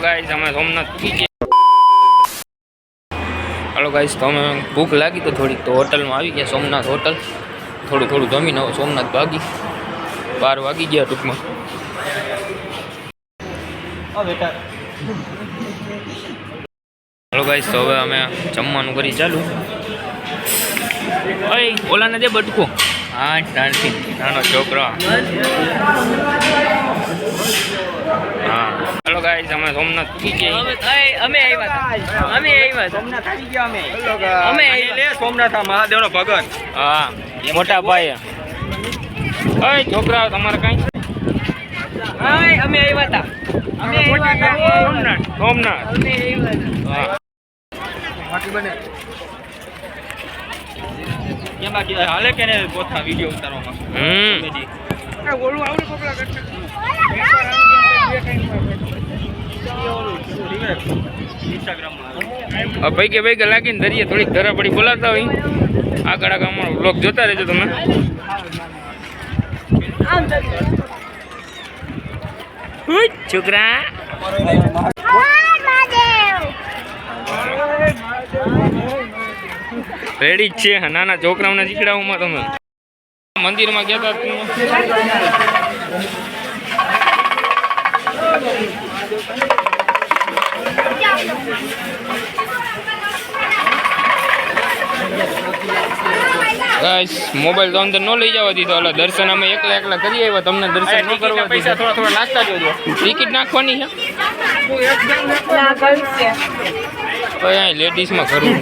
હાલો guys અમે સોમનાથ પૂગી ગયા. હાલો ગાઈસ તો અમે ભૂખ લાગી તો થોડીક તો હોટલમાં આવી ગયા સોમનાથ હોટલ. થોડું થોડું જમીને હવે સોમનાથ ભાગી. બાર વાગી ગયા ટૂંકમાં. હાલો ગાઈસ તો હવે અમે જમવાનું કરી ચાલુ. ઓલાને દે બટકું. હા નાનથી નાનો છોકરો. હા. હાલો ગાઈસ અમે સોમનાથ ગયા. અમે આવ્યા હતા. અમે આવ્યા સોમનાથ આવી ગયા અમે. અમે લે સોમનાથ મહાદેવનો ભગત. હા મોટા ભાઈ ઓય છોકરા તમારે કઈ? હાય, અમે આવ્યા હતા. અમે આવ્યા હતા. સોમનાથ. સોમનાથ. અમે આવ્યા હતા. હા. બાકી બને. કેમ બાકી હાલે કે ને પોતા વીડિયો ઉતારવામાં હમ. ઓલું આવડે કોપલા કરશે લાગીને દરિયે થોડીક ધરા પડી બોલાતા હોય. આગળ આગળ અમારો બ્લોગ જોતા રહેજો તમે. છોકરા. રેડી જ છે નાના છોકરાઓને શીખડાવવામાં તમે. મંદિરમાં ગયા હતા ગાઈસ મોબાઈલ તો અંદર ન લઈ જવા દીધો. એટલે દર્શન અમે એકલા એકલા કરી આવ્યા. તમને દર્શન ન કરવા પૈસા થોડા થોડા નાખતા જોજો. ટિકિટ નાખવાની છે. તો અહીં લેડીઝમાં કરવું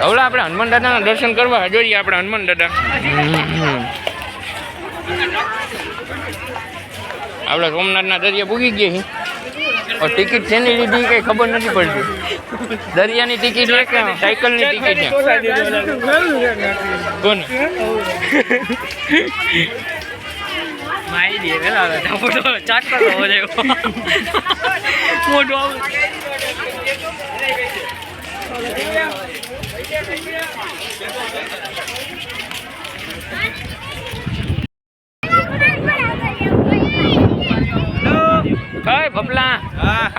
હવે આપણે હનુમાન દાદાના દર્શન કરવા જોઈએ આપણે હનુમાન દાદા. આપણે સોમનાથના દરિયા પૂગી ગયા છીએ પણ ટિકિટ શેની લીધી કઈ ખબર નથી પડતી. દરિયાની ટિકિટ છે કે સાયકલની ટિકિટ છે? દે વેલા આવું કઈ પપલા હા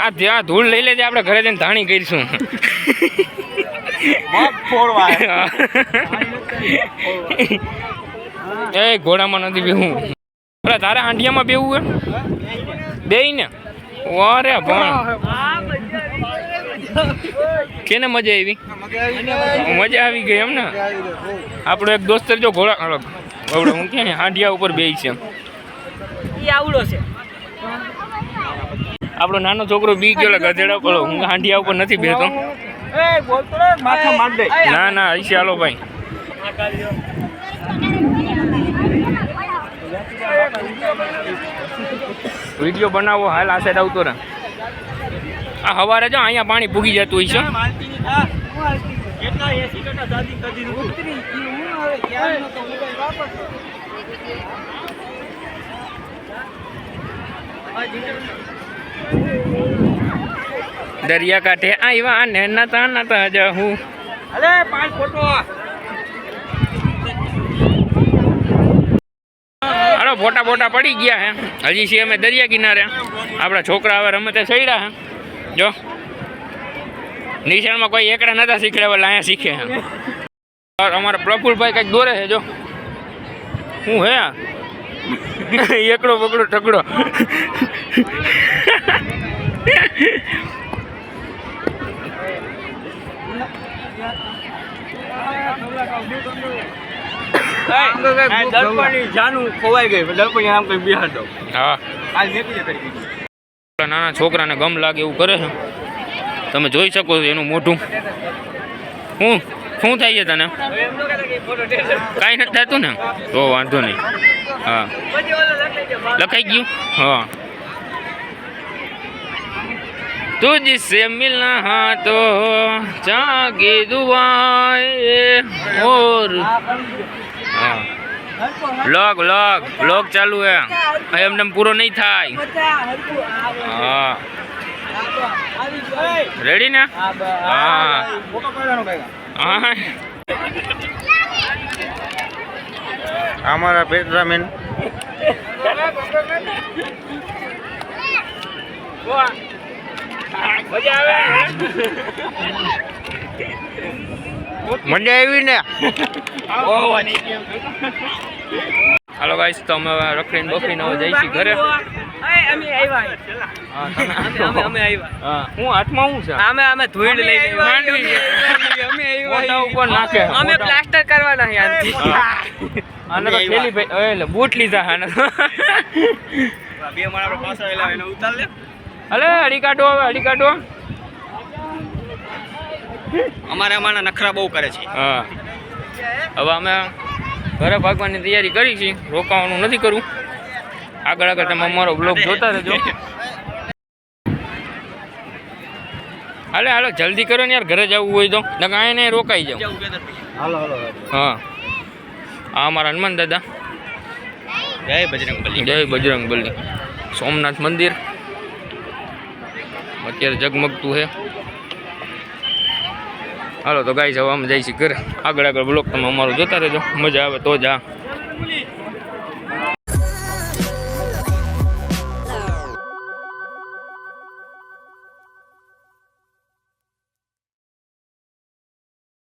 આ જ્યાં ધૂળ લઈ લેજે આપણે ઘરે જઈને ધાણી કરીશું. એ ઘોડામાં નથી બેવું અરે તારે હાંડિયામાં બેવું એમ બે ને વારે ભણ. કેને મજા આવી? મજા આવી ગઈ એમ ને? આપણો એક દોસ્તર જો ઘોડા આપણે હું કે ને હાંડિયા ઉપર બેય છે? આવડો છે. આપણો નાનો છોકરો બી ગયો ગધેડા પડો હું હાંડિયા ઉપર નથી બેતો એ બોલતો રે માથા માર દે. ના ના હશે હાલો ભાઈ. વીડિયો બનાવો હાલ આ સાઈડ આવતો રહે. આ હવારે જો અહીંયા પાણી પૂગી જતું હોય છે માલતીની થા કેટલા 80 ટકા દાદી કદી ઉતરી ગઈ હું હવે ક્યાં નતો મોબાઈલ વાપરતો દરિયા કાંઠે આવ્યા ને નતા નતા જહું. અરે પાંચ ફોટો. હાલો ફોટા ફોટા પડી ગયા હે. હજી છીએ અમે દરિયા કિનારે. આપણા છોકરા હવે રમતે સડ્યા હે. જો. નિશાળમાં કોઈ એકડા નતા શીખડાવેલા અહીંયા શીખે હે. અમારા પ્રફુલભાઈ કંઈક દોરે છે જો. હું હે? એકડો બકડો ટકડો દર્પણની જાનું ખોવાઈ ગઈ દર્પણ આમ કઈ બિહાર દો હા આજ મેકી કરી દીધી નાના છોકરાને ગમ લાગે એવું કરે છે. તમે જોઈ શકો છો એનું મોઢું. શું શું થાય છે તને? કાંઈ નથી થતું ને? તો વાંધો નહીં. હા. લખાઈ ગયું? હા. तुझसे मिलना हाँ तो जागे दुआएं और हाँ બ્લોગ બ્લોગ બ્લોગ ચાલુ હે હવે એમને એમ પૂરો નહીં થાય હા રેડી ને હા હા અમારા પેટ્રામેન મજા આવી ને? હાલો ગાઈસ તો અમે રખડીને બફરીને હવે જઈશું ઘરે. અમે આવ્યા. હા, તમે અમે અમે અમે આવ્યા. હા. હું હાથમાં હું છે? અમે અમે ધૂળ લઈ લઈ માંડવી મોઢા અમે પ્લાસ્ટર કરવાના છે આનથી આને તો થેલી ભે- ઓય એટલે બૂટ લીધા બે મારા પાછા આવેલા ઉતાર લે. અલે અડી કાઢો હવે અડી કાઢો. અમારે અમારા નખરા બહુ કરે છે. હા. હવે અમે ઘરે ભાગવાની તૈયારી કરી છે રોકાવાનું નથી કરવું આગળ આગળ તમે અમારો બ્લોગ જોતા રહેજો. હાલે હાલો જલ્દી કરો ને યાર ઘરે જવું હોય તો. નકર આય ને રોકાઈ જાઉં. હાલો હાલો હા. આ અમારા હનુમાન દાદા. જય બજરંગ બલી જય બજરંગ બલી સોમનાથ મંદિર. અત્યારે જગમગતું છે. હાલો, તો ગાઈ હવે અમે જઈશું ઘરે. આગળ આગળ બ્લોક તમે અમારો જોતા રહેજો. મજા આવે તો જ આ.